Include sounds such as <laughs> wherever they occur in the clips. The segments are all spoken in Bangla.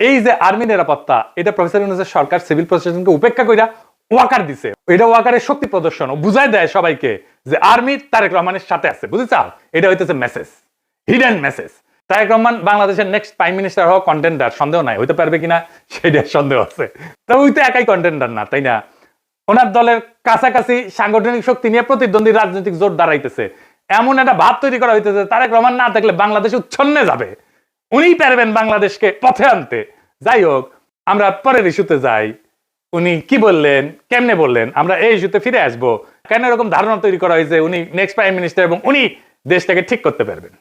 এই যে আর্মি নিরাপত্তা, এটা প্রফেসর ইউনুসের সরকার সিভিল প্রশাসনকে উপেক্ষা কইরা ওয়াকার দিছে। এটা ওয়াকারের শক্তি প্রদর্শন বুঝাই দেয় সবাইকে যে আর্মি তারেক রহমানের সাথে আছে বুঝেছাও এটা হইতেছে message hidden message Tarique Rahman বাংলাদেশের নেক্সট প্রাইম মিনিস্টার হওয়া কন্টেন্ডার সন্দেহ নাই, হইতে পারবে কিনা সেটা সন্দেহ আছে। তবে ওই তো একাই কন্টেন্ডার না, তাই না? ওনার দলের কাছাকাছি সাংগঠনিক শক্তি নিয়ে প্রতিদ্বন্দ্বী রাজনৈতিক জোট দাঁড়াইতেছে। এমন একটা ভাব তৈরি করা হইতেছে তারেক রহমান না থাকলে বাংলাদেশ উচ্ছন্নে যাবে। উনিই পারবেন বাংলাদেশকে পথে আনতে। যাই হোক, আমরা পরের ইস্যুতে যাই। উনি কি বললেন, কেমনে বললেন, আমরা এই ইস্যুতে ফিরে আসব। কেন এরকম ধারণা তৈরি করা হয়েছে উনি নেক্সট প্রাইম মিনিস্টার এবং উনি দেশটাকে ঠিক করতে পারবেন?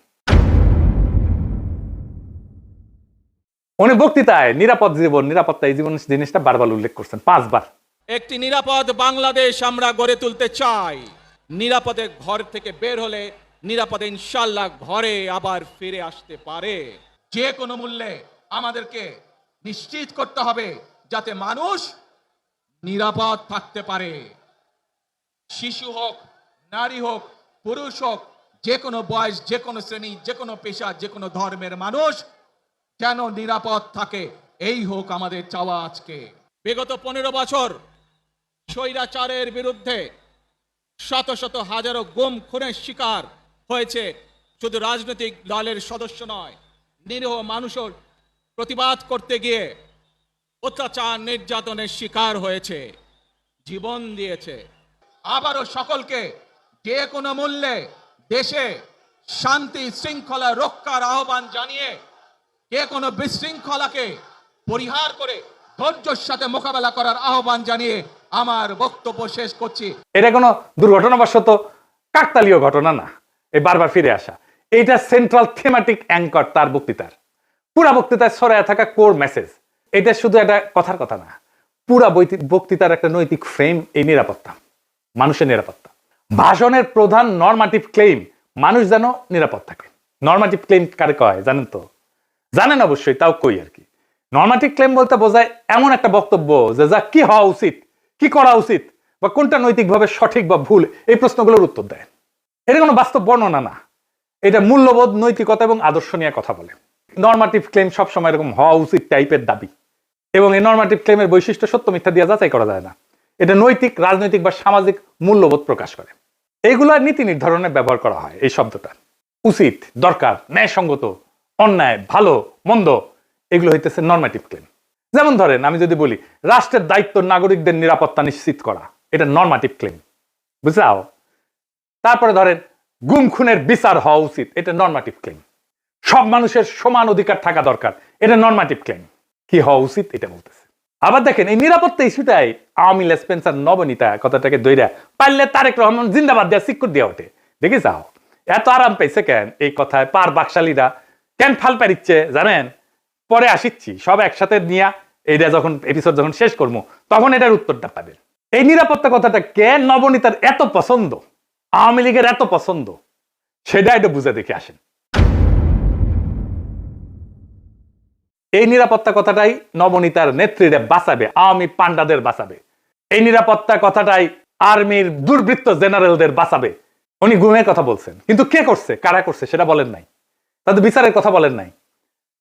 উনি বক্তৃতায় নিরাপদ জীবন নিরাপত্তা এই জীবন জিনিসটা বারবার উল্লেখ করছেন, পাঁচবার। একটি নিরাপদ বাংলাদেশ আমরা গড়ে তুলতে চাই। নিরাপদে ঘর থেকে বের হলে নিরাপদে ইনশাল্লাহ ঘরে আবার ফিরে আসতে পারে। যে কোনো মূল্যে আমাদেরকে নিশ্চিত করতে হবে যাতে মানুষ নিরাপদ থাকতে পারে। শিশু হোক, নারী হোক, পুরুষ হোক, যে কোনো বয়স, যে কোনো শ্রেণি, যে কোনো পেশা, যে কোনো ধর্মের মানুষ যেন নিরাপদ থাকে। এই হোক আমাদের চাওয়া আজকে। বিগত পনেরো বছর স্বৈরাচারের বিরুদ্ধে শত শত হাজারো গুম, খুনের শিকার হয়েছে। শুধু রাজনৈতিক দলের সদস্য নয় নিরীহ মানুষের প্রতিবাদ করতে গিয়ে অত্যাচার নির্যাতনের শিকার হয়েছে, জীবন দিয়েছে। আবারও সকলকে যে কোনো মূল্যে দেশে শান্তি, শৃঙ্খলা রক্ষার আহ্বান জানিয়ে যে কোনো বিশৃঙ্খলাকে পরিহার করে ধৈর্যের সাথে মোকাবেলা করার আহ্বান জানিয়ে আমার বক্তব্য শেষ করছি। এটা কোনো দুর্ঘটনাবশত কাকতালীয় ঘটনা না। এই বারবার ফিরে আসা। এইটা সেন্ট্রাল থিমাটিক অ্যাঙ্কর তার বক্তৃতার। পুরা বক্তৃতায় ছড়ায় থাকা কোর মেসেজ এটা শুধু একটা কথার কথা না, পুরা বক্তৃতার একটা নৈতিক ফ্রেম এই নিরাপত্তা, মানুষের নিরাপত্তা। ভাষণের প্রধান নর্মাটিভ ক্লেম মানুষ যেন নিরাপদ থাকে। নর্মাটিভ ক্লেম কারে কয় জানেন তো? জানেন অবশ্যই, তাও কই আর কি। নর্মাটিভ ক্লেম বলতে বোঝায় এমন একটা বক্তব্য যে যা কি হওয়া উচিত, কি করা উচিত, বা কোনটা নৈতিকভাবে সঠিক বা ভুল, এই প্রশ্নগুলোর উত্তর দেয়। এটা কোনো বাস্তব বর্ণনা না। এটা মূল্যবোধ, নৈতিকতা এবং আদর্শ নিয়ে কথা বলে। নর্মাটিভ ক্লেম সবসময় এরকম হওয়া উচিত টাইপের দাবি। এবং এই নর্মাটিভ ক্লেমের বৈশিষ্ট্য সত্য মিথ্যা দিয়ে যাচাই করা যায় না। এটা নৈতিক, রাজনৈতিক বা সামাজিক মূল্যবোধ প্রকাশ করে। এইগুলা নীতি নির্ধারণে ব্যবহার করা হয় এই শব্দটা। উচিত, দরকার, ন্যায়সঙ্গত, অন্যায়, ভালো, মন্দ, এগুলো হইতেছে নর্মাটিভ ক্লেম যেমন ধরেন, আমি যদি বলি, রাষ্ট্রের দায়িত্ব নাগরিকদের নিরাপত্তা নিশ্চিত করা, এটা নর্মাটিভ ক্লেম বুঝলাও? তারপরে ধরেন গুম খুনের বিচার হওয়া উচিত। এটা নর্মাটিভ ক্লেম সব মানুষের সমান অধিকার থাকা দরকার। এটা নর্মাটিভ ক্লেম কি হওয়া উচিত, এটা বলতেছে। আবার দেখেন, এই নিরাপত্তা ইস্যুটাই আওয়ামী লেসপেন্সার নবনীতা কথাটাকে দইরা পারলে তারেক রহমান জিন্দাবাদ দেওয়া সিক্কুর দেওয়া ওঠে। দেখি যাও। এত আরাম পাইছে কেন? এই কথায় পার বাকশালীরা কেন ফাল পারিচ্ছে জানেন? পরে আসিচ্ছি, সব একসাথে নিয়ে এইটা যখন এপিসোড যখন শেষ করব তখন এটার উত্তরটা পাবেন। এই নিরাপত্তা কথাটা কেন নবনীতার এত পছন্দ? আওয়ামী লীগের এত পছন্দ, সেটা একটু বুঝে দেখে আসেন। এই নিরাপত্তা কথাটাই নবনীতার নেত্রীরা বাঁচাবে, আওয়ামী পান্ডাদের বাঁচাবে। এই নিরাপত্তা কথাটাই আর্মির দুর্বৃত্ত জেনারেলদের বাঁচাবে। উনি গুমের কথা বলছেন, কিন্তু কে করছে, কারা করছে, সেটা বলেন নাই। তাদের বিচারের কথা বলেন নাই।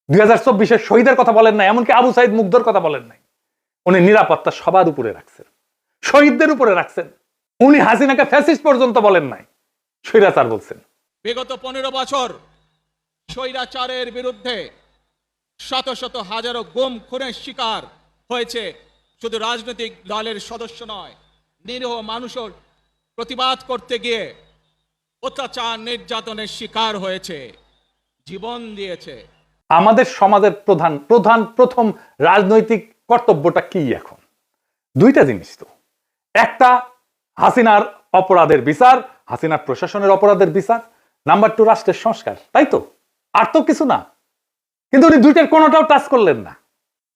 দুই হাজার চব্বিশের শহীদের কথা বলেন নাই, এমনকি আবু সাইদ মুগ্ধর কথা বলেন নাই। উনি নিরাপত্তা সবার উপরে রাখছেন। শহীদদের উপরে রাখছেন। উনি হাসিনাকে ফ্যাসিস্ট পর্যন্ত বলেন নাই। স্বৈরাচার বলছেন। বিগত পনেরো বছর স্বৈরাচারের বিরুদ্ধে শত শত হাজারো গুম খুনের শিকার হয়েছে। শুধু রাজনৈতিক দলের সদস্য নয় নিরীহ মানুষের প্রতিবাদ করতে গিয়ে অত্যাচার নির্যাতনের শিকার হয়েছে জীবন দিয়েছে। আমাদের সমাজের প্রধান প্রধান প্রথম রাজনৈতিক কর্তব্যটা কি এখন? দুইটা জিনিস তো। একটা হাসিনার অপরাধের বিচার, হাসিনার প্রশাসনের অপরাধের বিচার, নাম্বার টু রাষ্ট্রের সংস্কার, তাই তো? আর তো কিছু না। কিন্তু উনি দুইটার কোনোটাও টাচ করলেন না।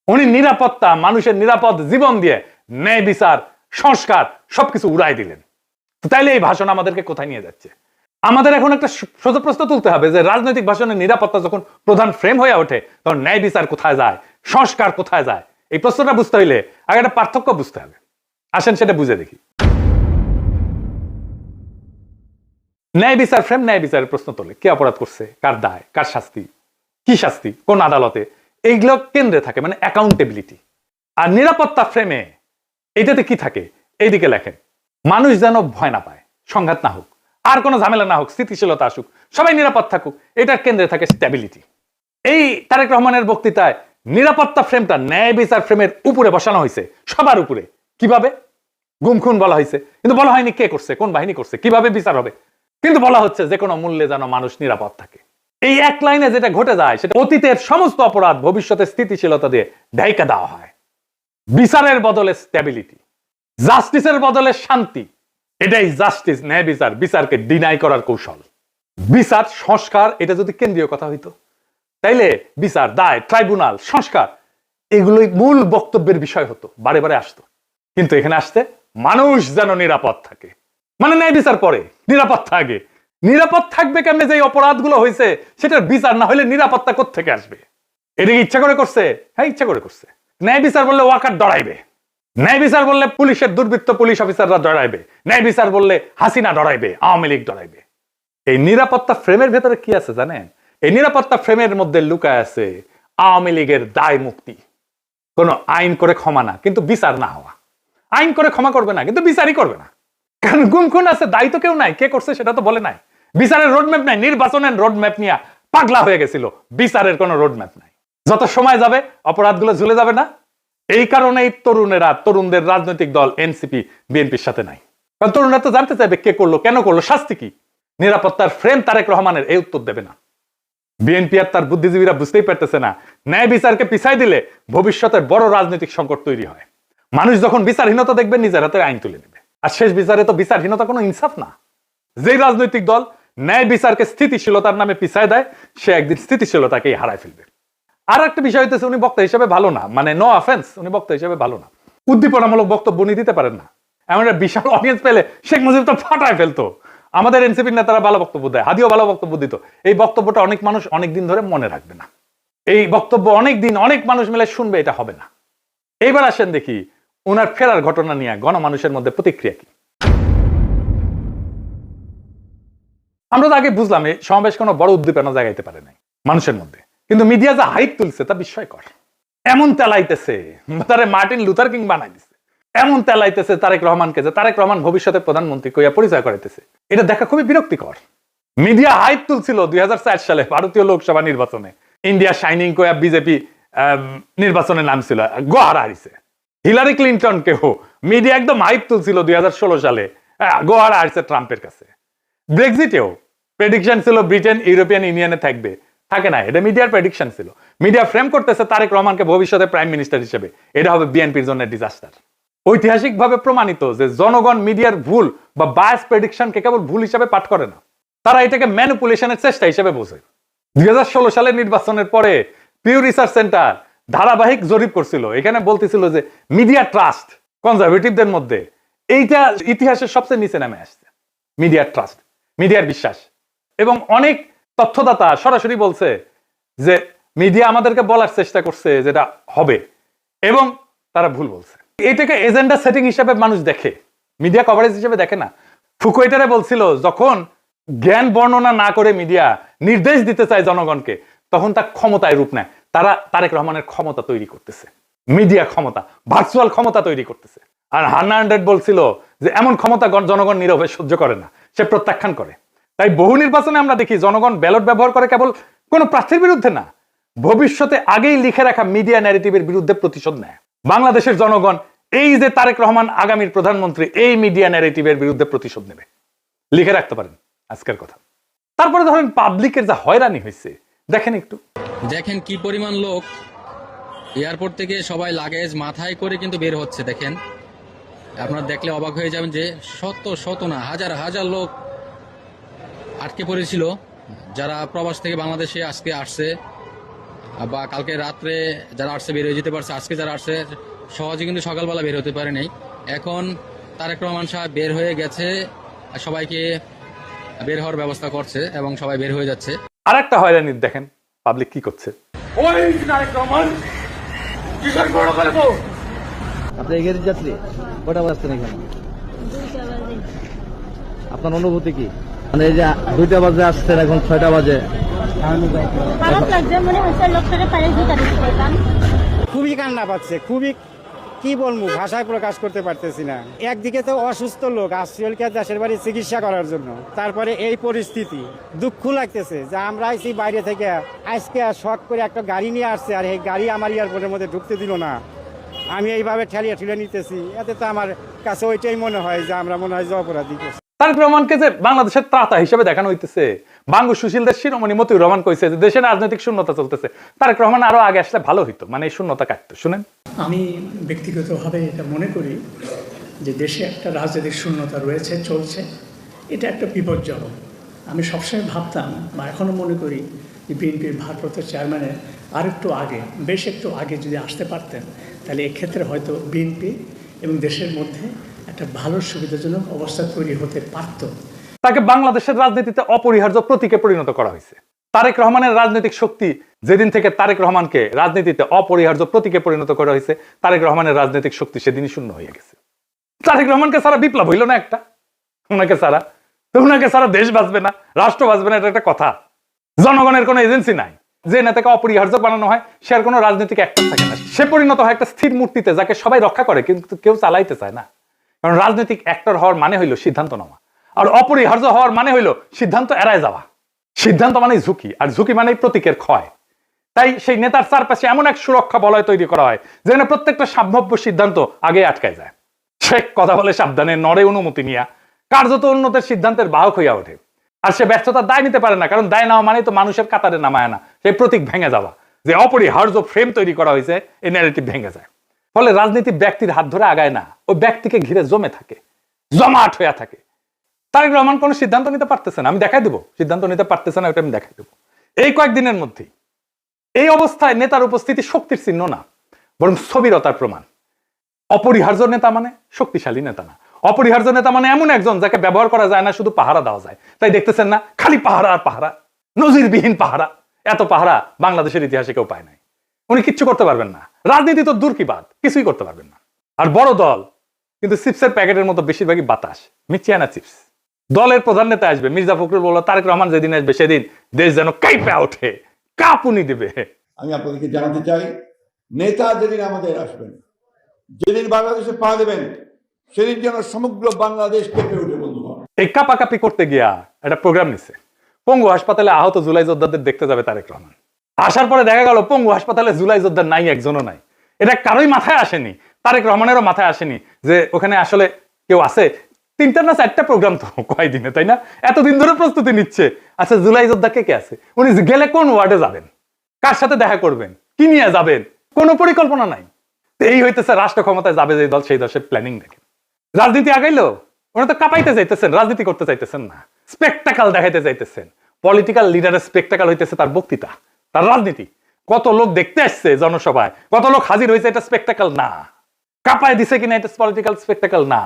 উনি নিরাপত্তা, মানুষের নিরাপদ জীবন দিয়ে ন্যায় বিচার, সংস্কার সবকিছু উড়াই দিলেন। তাইলে এই ভাষণ আমাদেরকে কোথায় নিয়ে যাচ্ছে? আমাদের এখন একটা সোজা প্রশ্ন তুলতে হবে যে রাজনৈতিক ভাষণের নিরাপত্তা যখন প্রধান ফ্রেম হয়ে ওঠে, তখন ন্যায় বিচার কোথায় যায়, সংস্কার কোথায় যায়? এই প্রশ্নটা বুঝতে হইলে আগে একটা পার্থক্য বুঝতে হবে। আসেন সেটা বুঝে দেখি। ন্যায় বিচার, ফ্রেম ন্যায় বিচারের প্রশ্ন তোলে। কে অপরাধ করছে? কার দায়? কার শাস্তি? কি শাস্তি? কোন আদালতে? এইগুলো কেন্দ্রে থাকে মানে অ্যাকাউন্টেবিলিটি আর নিরাপত্তা ফ্রেমে এটাতে কি থাকে? এইদিকে লেখেন, মানুষ যেন ভয় না পায়, সংঘাত না হোক, আর কোনো ঝামেলা না হোক, স্থিতিশীলতা আসুক, সবাই নিরাপদ থাকুক, এটার কেন্দ্রে থাকে স্ট্যাবিলিটি এই তারেক রহমানের বক্তৃতায় নিরাপত্তা ফ্রেমটা ন্যায় বিচার ফ্রেমের উপরে বসানো হয়েছে, সবার উপরে। কীভাবে? গুমখুন বলা হয়েছে। কিন্তু বলা হয়নি কে করছে, কোন বাহিনী করছে, কীভাবে বিচার হবে? কিন্তু বলা হচ্ছে যে কোনো মূল্যে যেন মানুষ নিরাপদ থাকে। এই এক লাইনে যেটা ঘটে যায়, সেটা অতীতের সমস্ত অপরাধ ভবিষ্যতে স্থিতিশীলতা দিয়ে ঢাইকা দেওয়া হয়। বিচারের বদলে স্ট্যাবিলিটি জাস্টিসের বদলে শান্তি, এটাই জাস্টিস ন্যায় বিচার, বিচারকে ডিনাই করার কৌশল। বিচার, সংস্কার, এটা যদি কেন্দ্রীয় কথা হইতো, তাইলে বিচার, দায় ট্রাইব্যুনাল সংস্কার, এগুলোই মূল বক্তব্যের বিষয় হতো, বারে বারে আসতো। কিন্তু এখানে আসতে মানুষ যেন নিরাপদ থাকে। মানে ন্যায় বিচার পরে, নিরাপত্তা আগে। নিরাপদ থাকবে কেমনে যে অপরাধগুলো হয়েছে সেটার বিচার না হলে নিরাপত্তা থেকে আসবে? এটা ইচ্ছা করে করছে? হ্যাঁ ইচ্ছা করে করছে। ন্যায় বিচার বললে ওয়াকার ডরাইবে। ন্যায় বিচার বললে পুলিশের দুর্বৃত্ত পুলিশ অফিসাররা ডরাইবে। ন্যায় বিচার বললে হাসিনা ডরাইবে, আওয়ামী লীগ ডরাইবে। এই নিরাপত্তা ফ্রেমের ভেতরে কি আছে জানেন? এই নিরাপত্তা ফ্রেমের মধ্যে লুকায় আছে আওয়ামী লীগের দায় মুক্তি। কোনো আইন করে ক্ষমা না, কিন্তু বিচার না হওয়া। আইন করে ক্ষমা করবে না, কিন্তু বিচারই করবে না। কারণ গুম খুন আছে দায়িত্ব কেউ নাই। কে করছে সেটা তো বলে নাই। বিচারের রোডম্যাপ নাই, নির্বাচনের রোডম্যাপ নিয়ে পাগলা হয়ে গেছিল। বিচারের কোনো রোডম্যাপ নাই। যত সময় যাবে, অপরাধগুলো ঝুলে যাবে না। এই কারণেই তরুণেরা, তরুণদের রাজনৈতিক দল, এনসিপি, বিএনপির সাথে নাই। কারণ তরুণরা তো জানতে চাইবে কে করল, কেন করল, শাস্তি কি? নিরাপত্তার ফ্রেম তারেক রহমানের এই উত্তর দেবে না। বিএনপি আর তার বুদ্ধিজীবীরা বুঝতেই পারতেছে না, ন্যায় বিচারকে পিছাই দিলে ভবিষ্যতের বড় রাজনৈতিক সংকট তৈরি হয়। মানুষ যখন বিচারহীনতা দেখবে, নিজের হাতে আইন তুলে নেবে। আর শেষ বিচারে তো বিচারহীনতা কোনো ইনসাফ না। যেই রাজনৈতিক দল ন্যায় বিচারকে স্থিতিশীলতার নামে পিছায় দেয়, সে একদিন স্থিতিশীলতাকেই হারায় ফেলবে। আর একটা বিষয় হইতেছে, উনি বক্তা হিসেবে ভালো না। মানে নো অফেন্স উনি বক্তা হিসেবে ভালো না। উদ্দীপনামূলক বক্তব্য উনি দিতে পারেন না। এমন একটা বিশাল অডিয়েন্স পেলে শেখ মুজিব তো ফাটায় ফেলতো। আমাদের এনসিপির নেতারা ভালো বক্তব্য দেয়, হাদিও ভালো বক্তব্য দিত। এই বক্তব্যটা অনেক মানুষ অনেক দিন ধরে মনে রাখবে না। এই বক্তব্য অনেক দিন অনেক মানুষ মিলে শুনবে, এটা হবে না। এইবার আসেন দেখি ওনার ফেরার ঘটনা নিয়ে গণমানুষের মধ্যে প্রতিক্রিয়া কি? আমরা তো আগে বুঝলাম এই সমাবেশ কোনো বড় উদ্দীপনা জাগাইতে পারে নাই মানুষের মধ্যে। কিন্তু মিডিয়া যা হাইপ তুলছে তা বিস্ময়কর। এমন তেলাইতেছে, তারে মার্টিন লুথার কিং বানাই দিছে। এমন তেলাইতেছে তারেক রহমানকে যে তারেক রহমান ভবিষ্যতে প্রধানমন্ত্রী কইয়া পরিচয় করাইতেছে। এটা দেখা খুবই বিরক্তিকর। মিডিয়া হাইপ তুলছিল দুই হাজার চার সালে ভারতীয় লোকসভা নির্বাচনে। ইন্ডিয়া শাইনিং কয়া বিজেপি নির্বাচনে নামছিল গোহারা হারিছে। হিলারি ক্লিন্টন কেহ? মিডিয়া একদম হাইপ তুলছিল দুই হাজার ষোলো সালে। আহ, গোহারা হারিছে ট্রাম্পের কাছে। ব্রেক্সিটেও প্রেডিকশন ছিল ব্রিটেন ইউরোপিয়ান ইউনিয়নে থাকবে। থাকে না এটা মিডিয়ার প্রেডিকশন ছিল। মিডিয়া ফ্রেম করতেছে তারেক রহমানকে ভবিষ্যতে প্রাইম মিনিস্টার হিসেবে। এটা হবে বিএনপির জন্য ডিজাস্টার ঐতিহাসিকভাবে প্রমাণিত যে জনগণ মিডিয়ার ভুল বা বায়াস প্রেডিকশনকে কেবল ভুল হিসাবে পাঠ করে না। তারা এটাকে ম্যানিপুলেশনের চেষ্টা হিসেবে বোঝে। দুই হাজার ষোলো সালের নির্বাচনের পরে পিউ রিসার্চ সেন্টার ধারাবাহিক জরিপ করছিল। এখানে বলতেছিল যে মিডিয়া ট্রাস্ট কনজারভেটিভদের মধ্যে। এইটা ইতিহাসের সবচেয়ে নিচে নামে আসছে। মিডিয়ার ট্রাস্ট মিডিয়ার বিশ্বাস। এবং অনেক তথ্যদাতা সরাসরি বলছে যে মিডিয়া আমাদেরকে বলার চেষ্টা করছে যেটা হবে। এবং তারা ভুল বলছে। এটাকে এজেন্ডা সেটিং হিসাবে মানুষ দেখে। মিডিয়া কভারেজ হিসেবে দেখে না। ফুকুয়েটারে বলছিল, যখন জ্ঞান বর্ণনা না করে মিডিয়া নির্দেশ দিতে চায় জনগণকে, তখন তা ক্ষমতায় রূপ নেয়। তারা তারেক রহমানের ক্ষমতা তৈরি করতেছে। মিডিয়া ক্ষমতা ভার্চুয়াল ক্ষমতা তৈরি করতেছে। আর হান্না হান্ড্রেড বলছিল যে, এমন ক্ষমতা জনগণ নীরবে সহ্য করে না, সে প্রত্যাখ্যান করে। তাই বহু নির্বাচনে আমরা দেখি জনগণ ব্যালট ব্যবহার করে কেবল কোনো প্রার্থীর বিরুদ্ধে না, ভবিষ্যতে আগেই লিখে রাখা মিডিয়া ন্যারেটিভের বিরুদ্ধে প্রতিশোধ নেয়। বাংলাদেশের জনগণ এই যে তারেক রহমান আগামীর প্রধানমন্ত্রী, এই মিডিয়া ন্যারেটিভের বিরুদ্ধে প্রতিশোধ নেবে। লিখে রাখতে পারেন, আজকের কথা। তারপরে ধরেন পাবলিকের যা হয়রানি হয়েছে, দেখেন একটু। দেখেন কি পরিমাণ লোক। এয়ারপোর্ট থেকে সবাই লাগেজ মাথায় করে কিন্তু বের হচ্ছে, দেখেন। আপনারা দেখলে অবাক হয়ে যাবেন যে শত শত না, হাজার হাজার লোক আটকে পড়েছিল। যারা প্রবাস থেকে বাংলাদেশে আজকে আসছে বা কালকে রাত্রে যারা আসছে বের হয়ে যেতে পারছে, আজকে যারা আসছে, সহজে কিন্তু সকালবেলা বের হতে পারে এখন তারেক রহমান সাহেব বের হয়ে গেছে সবাইকে বের হওয়ার ব্যবস্থা করছে এবং সবাই বের হয়ে যাচ্ছে। আর একটা হয়রানি দেখেন। পাবলিক কি করছে? আপনি এগিয়ে যাত্রী কটা বাজছেন এখানে? আপনার অনুভূতি কি? মানে এই যে দুইটা বাজে আসছেন এখন ছয়টা বাজে। খারাপ লাগছে মনে হচ্ছে লোকটারে পারে জুতা দিতে খুবই কান্না পাচ্ছে খুবই কি বলব? ভাষায় প্রকাশ করতে পারতেছি না। একদিকে তো অসুস্থ লোক আসছিলকে দেশের বাড়ি চিকিৎসা করার জন্য। তারপরে এই পরিস্থিতি, দুঃখ লাগতেছে যে আমরা আইসি বাইরে থেকে, আজকে শখ করে একটা গাড়ি নিয়ে আসছে আর এই গাড়ি আমার এয়ারপোর্টের মধ্যে ঢুকতে দিল না। আমি এইভাবে ঠেলিয়ে ঠেলে নিতেছি। এতে তো আমার কাছে ওইটাই মনে হয় যে আমরা মনে হয় যে অপরাধী করছি। তারেক রহমানকে যে বাংলাদেশের ত্রাতা হিসেবে দেখানো হইতেছে, বাঙ্গু সুশীলদের শিরোমণি মতিউর রহমান কইছে যে দেশে রাজনৈতিক শূন্যতা চলতেছে। তারেক রহমান আরও আগে আসলে ভালো হইতো মানে এই শূন্যতা কাটতো, শুনেন। আমি ব্যক্তিগতভাবে এটা মনে করি যে দেশে একটা রাজনৈতিক শূন্যতা রয়েছে, চলছে। এটা একটা বিপজ্জনক আমি সবসময় ভাবতাম বা এখনও মনে করি যে বিএনপির ভারপ্রাপ্ত চেয়ারম্যানের আর একটু আগে, বেশ একটু আগে যদি আসতে পারতেন, তাহলে এক্ষেত্রে হয়তো বিএনপি এবং দেশের মধ্যে একটা ভালো সুবিধাজনক অবস্থা তৈরি হতে পারতো। তাকে বাংলাদেশের রাজনীতিতে অপরিহার্য প্রতীকে পরিণত করা হয়েছে। তারেক রহমানের রাজনৈতিক শক্তি যেদিন থেকে তারেক রহমানকে রাজনীতিতে অপরিহার্য প্রতীকে পরিণত করা হয়েছে, তারেক রহমানের রাজনৈতিক শক্তি সেদিনই শূন্য হয়ে গেছে। তারেক রহমানকে সারা বিপ্লব হইল না একটা। ওনাকে সারা ওনাকে সারা দেশ বাঁচবে না, রাষ্ট্র বাঁচবে না, এটা একটা কথা। জনগণের কোনো এজেন্সি নাই। যে নেতাকে অপরিহার্য বানানো হয়, সে আর কোনো রাজনৈতিক অ্যাক্টর থাকে না। সে পরিণত হয় একটা স্থির মূর্তিতে, যাকে সবাই রক্ষা করে, কিন্তু কেউ চালাইতে চায় না। কারণ রাজনৈতিক অ্যাক্টর হওয়ার মানে হইল সিদ্ধান্ত নেওয়া আর অপরিহার্য হওয়ার মানে হইল সিদ্ধান্ত এড়ায় যাওয়া। সিদ্ধান্ত মানে ঝুঁকি, আর ঝুঁকি মানে প্রতীকের ক্ষয়। তাই সেই নেতার চারপাশে এমন এক সুরক্ষা বলয় তৈরি করা হয়, যেখানে প্রত্যেকটা সম্ভাব্য সিদ্ধান্ত আগে আটকায় যায়। সে কথা বলে সাবধানে নড়ে অনুমতি নিয়া, কার্যত উন্নতের সিদ্ধান্তের বাহক হইয়া ওঠে। আর সে ব্যর্থতার দায় নিতে পারে না, কারণ দায় নেওয়া মানে তো মানুষের কাতারে নামায় না সেই প্রতীক ভেঙে যাওয়া। যে অপরিহার্য ফ্রেম তৈরি করা হয়েছে এই ন্যারেটিভ ভেঙে যায়। ফলে রাজনীতি ব্যক্তির হাত ধরে আগায় না। ও ব্যক্তিকে ঘিরে জমে থাকে, জমাট হইয়া থাকে। তারেক রহমান কোনো সিদ্ধান্ত নিতে পারতেছে না। আমি দেখাই দেবো। সিদ্ধান্ত নিতে পারতেছে না, ওটা আমি দেখাই দেবো। এই কয়েকদিনের মধ্যেই এই অবস্থায় নেতার উপস্থিতি শক্তির চিহ্ন না, বরং স্থবিরতার প্রমাণ। অপরিহার্য নেতা মানে শক্তিশালী নেতা না। অপরিহার্য নেতা মানে এমন একজন যাকে ব্যবহার করা যায় না, শুধু পাহারা দেওয়া যায়। তাই দেখতেছেন না, খালি পাহারা আর পাহারা, নজিরবিহীন পাহারা। এত পাহারা বাংলাদেশের ইতিহাসে কেউ পায় নাই। উনি কিচ্ছু করতে পারবেন না। রাজনীতি তো দূর কি বাদ কিছুই করতে পারবেন না। আর বড় দল কিন্তু চিপসের প্যাকেটের মতো বেশিরভাগই বাতাস মিচিয়ানা চিপস। দলের প্রধান নেতা আসবে মির্জা ফখরুল বলল তারেক রহমান যেদিন আসবে সেদিন দেশ যেন কাইপা ওঠে কাপুনি দেবে। আমি আপনাদেরকে জানাতে চাই নেতা যেদিন আমাদের আসবেন যেদিন বাংলাদেশে পা দেবেন সেদিন যেন সমগ্র বাংলাদেশ কেঁপে উঠে বন্ধুগণ। এই কাপাকাপি করতে গিয়া একটা প্রোগ্রাম নিছে। পঙ্গু হাসপাতালে আহত জুলাই যোদ্ধাদের দেখতে যাবে তারেক রহমান। আসার পরে দেখা গেল, পঙ্গু হাসপাতালে জুলাই যোদ্ধা নাই, একজনও নাই। এটা কারোই মাথায় আসেনি। তারেক রহমানেরও মাথায় আসেনি যে ওখানে আসলে কেউ আছে। তিনটা না চারটা প্রোগ্রাম তো <laughs> কয়দিনে তাই না? এতদিন ধরে প্রস্তুতি নিচ্ছে। আচ্ছা জুলাই যোদ্ধা কে কে আছে? উনি গেলে কোন ওয়ার্ডে যাবেন? কার সাথে দেখা করবেন? কি নিয়ে যাবেন? কোনো পরিকল্পনা নাই। এই হইতেছে রাষ্ট্র ক্ষমতায় যাবে যে দল, সেই দশের প্ল্যানিং দেখেন রাজনীতি আগাইলো? ওরা তো কাঁপাইতে চাইতেছেন, রাজনীতি করতে চাইতেছেন না। স্পেকটাকাল দেখাইতে চাইতেছেন। পলিটিক্যাল লিডারের স্পেকটাকাল হইতেছে তার বক্তৃতা। তার রাজনীতি। কত লোক দেখতে আসছে জনসভায়, কত লোক হাজির হয়েছে এটা স্পেকটাকাল না। কাঁপায় দিছে কিনা এটা পলিটিক্যাল স্পেকটাকাল না।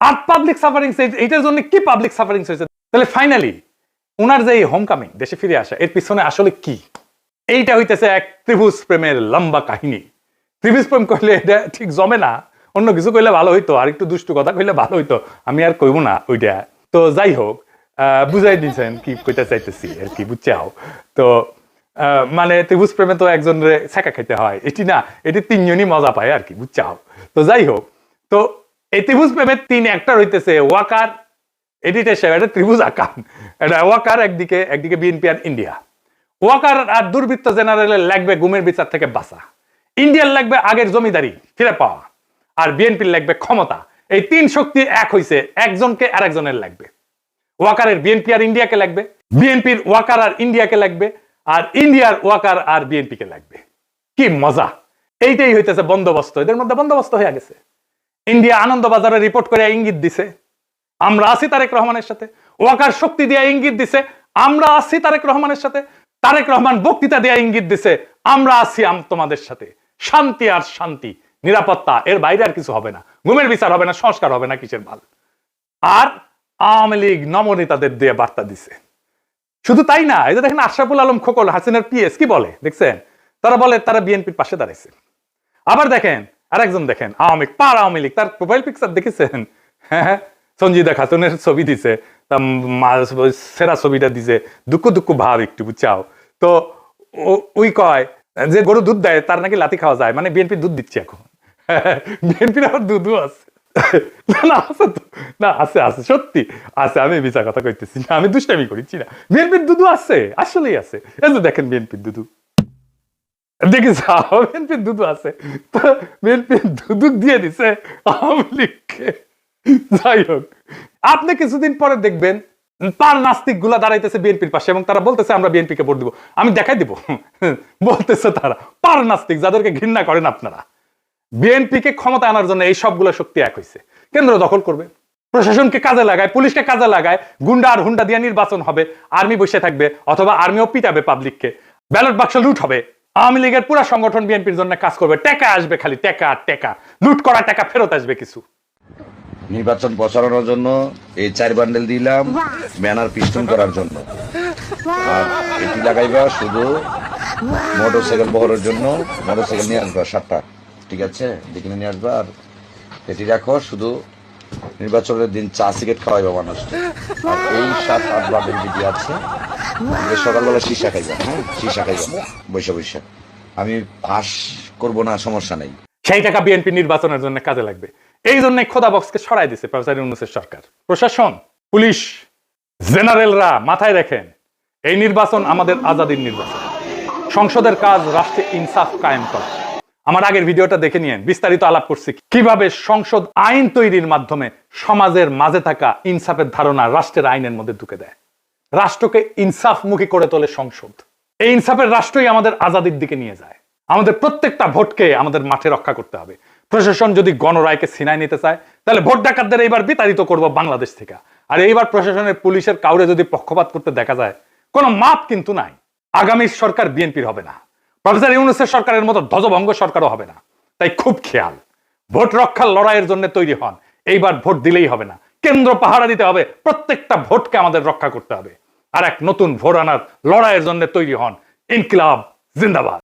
আর পাবলিক সাফারিং এইটার জন্য কি পাবলিক সাফারিং হয়েছে? তাহলে ফাইনালি ওনার যে হোম কামিং দেশে ফিরে আসা, এর পিছনে আসলে কি? এইটা হইতেছে এক ত্রিভুজ প্রেমের লম্বা কাহিনী। ত্রিভুজ প্রেম করলে এটা ঠিক জমে না, অন্য কিছু কইলে ভালো হইতো, আর একটু দুষ্টু কথা কইলে ভালো হইতো, আমি আর কইব না ওইটা। তো যাই হোক বুঝাই দিয়েছেন কি কইতে চাইতেছি আর কি, বুঝছাও। তো মানে ত্রিভুজ প্রেমে তো একজন ছেঁকা খাইতে হয়। এটি না, এটি তিনজনই মজা পায় আর কি, বুঝছাও? তো যাই হোক, তো এই ত্রিভুজ প্রেমের তিন একটা হইতেছে ওয়াকার এডিটে এটা ত্রিভুজ আকার। এটা ওয়াকার একদিকে একদিকে বিএনপি আর ইন্ডিয়া ওয়াকার আর দুর্বৃত্ত জেনারেলের লাগবে গুমের বিচার থেকে বাঁচা। ইন্ডিয়ার লাগবে আগের জমিদারি, ফিরে পাওয়া। আর বিএনপির লাগবে ক্ষমতা। এই তিন শক্তি এক হইছে, একজনকে আর একজনের লাগবে। ওয়াকারের বিএনপি আর ইন্ডিয়াকে লাগবে বিএনপির ওয়াকার আর ইন্ডিয়াকে লাগবে আর ইন্ডিয়ার ওয়াকার আর বিএনপিকে লাগবে। কি মজা। এইটাই হইতেছে বন্দোবস্ত। এদের মধ্যে বন্দোবস্ত হয়ে গেছে। ইন্ডিয়া আনন্দবাজারে রিপোর্ট করে ইঙ্গিত দিছে। আমরা আছি তারেক রহমানের সাথে। ওয়াকার শক্তি দিয়ে ইঙ্গিত দিছে। আমরা আছি তারেক রহমানের সাথে। তারেক রহমান বক্তৃতা দেয়া ইঙ্গিত দিছে। আমরা আছি তোমাদের সাথে। শান্তি আর শান্তি, নিরাপত্তা, এর বাইরে আর কিছু হবে না। ঘুমের বিচার হবে না, সংস্কার হবে না, কিসের ভালো আর আওয়ামী লীগ নমনেতাদের দিয়ে বার্তা দিছে। শুধু তাই না, এই যে দেখেন আশরাফুল আলম খোকল হাসিনার পিএস, কি বলে? দেখছেন? তারা বলে তারা বিএনপির পাশে দাঁড়াইছে। আবার দেখেন, আরেকজন দেখেন, আওয়ামী লীগ পার আওয়ামী লীগ, তার প্রোফাইল পিকচার দেখেছেন? হ্যাঁ সঞ্জিদা খাতুনের ছবি দিছে সেরা ছবিটা দিছে, দুঃখ দুঃখ ভাব একটু, বুঝছাও? তো ওই কয় যে গরু দুধ দেয়, তার নাকি লাথি খাওয়া যায় মানে বিএনপি দুধ দিচ্ছে এখন। <laughs> বিএনপির আবার দুধও আছে। না আছে তো না আছে আছে সত্যি আছে আমি বিচার কথা কইতেছি না আমি দুষ্টামি করিছি না বিএনপির দুধু আছে আসলেই আছে এই দেখেন বিএনপির দুধু দেখি বিএনপির দুধু আছে তো বিএনপির দিয়ে দিছে আওয়ামী লীগকে যাই হোক আপনি কিছুদিন পরে দেখবেন তার নাস্তিকগুলা দাঁড়াইতেছে বিএনপির পাশে এবং তারা বলতেছে আমরা বিএনপিকে ভোট দিব আমি দেখাই দিব বলতেছে তারা পার নাস্তিক যাদেরকে ঘৃণা করেন আপনারা বিএনপিকে ক্ষমতা আনার জন্য এই সবগুলো শক্তি এক হয়েছে কেন্দ্র দখল করবে। প্রশাসনকে কাজে লাগায়, পুলিশকে কাজে লাগায়, গুন্ডা আর হুন্ডা দিয়ে নির্বাচন হবে, আর্মি বসে থাকবে, অথবা আর্মিও পিটাবে পাবলিককে। ব্যালট বাক্স লুট হবে। আওয়ামী লীগের পুরো সংগঠন বিএনপির জন্য কাজ করবে। টাকা আসবে খালি, টাকা আর টাকা। লুট করা টাকা ফেরত আসবে কিছু। নির্বাচন প্রচারণার জন্য এই চার বান্ডেল দিলাম, ব্যানার পিস্টন করার জন্য। আর এটি লাগাইবা শুধু মোটরসাইকেল বহরের জন্য মোটরসাইকেল নিয়ে আসবা সাতটা। ঠিক আছে দেখে নিয়ে আসবা, আর এটি রাখো, শুধু নির্বাচনের দিন চা, সিগারেট খাওয়াইবা মানুষ। এই সাত, আট বান্ডেল যদি আছে। সকালবেলা সীসা খাইবা হ্যাঁ? সীসা খাইবা বৈশা বৈশা আমি পাস করব না, সমস্যা নেই। সেই টাকা বিএনপি নির্বাচনের জন্য কাজে লাগবে। এই জন্য খোদা বক্সকে সরাই দিছে প্রফেসর ইউনুসের সরকার। প্রশাসন, পুলিশ, জেনারেলরা, মাথায় রাখেন এই নির্বাচন আমাদের আজাদির নির্বাচন। সংসদের কাজ, রাষ্ট্রে ইনসাফ কায়েম করা। আমার আগের ভিডিওটা দেখে নিয়েন। বিস্তারিত আলাপ করছি। কীভাবে সংসদ আইন তৈরির মাধ্যমে সমাজের মাঝে থাকা ইনসাফের ধারণা রাষ্ট্রের আইনের মধ্যে ঢুকে দেয়? রাষ্ট্রকে ইনসাফমুখী করে তোলে সংসদ। এই ইনসাফের রাষ্ট্রই আমাদের আজাদির দিকে নিয়ে যায়। আমাদের প্রত্যেকটা ভোটকে আমাদের মাঠে রক্ষা করতে হবে। প্রশাসন যদি গণরায়কে ছিনায় নিতে চায়, তাহলে ভোট ডাকাতদের এইবার বিতাড়িত করব বাংলাদেশ থেকে। আর এইবার প্রশাসনের পুলিশের কাউরে যদি পক্ষপাত করতে দেখা যায়, কোনো মাপ কিন্তু নাই। আগামী সরকার বিএনপির হবে না। প্রফেসর ইউনুসের সরকারের মতো ধ্বজভঙ্গ সরকারও হবে না। তাই খুব খেয়াল, ভোট রক্ষার লড়াইয়ের জন্য তৈরি হন। এইবার ভোট দিলেই হবে না। কেন্দ্র পাহারা দিতে হবে। প্রত্যেকটা ভোটকে আমাদের রক্ষা করতে হবে। আর এক নতুন ভোট আনার লড়াইয়ের জন্য তৈরি হন ইনকিলাব জিন্দাবাদ।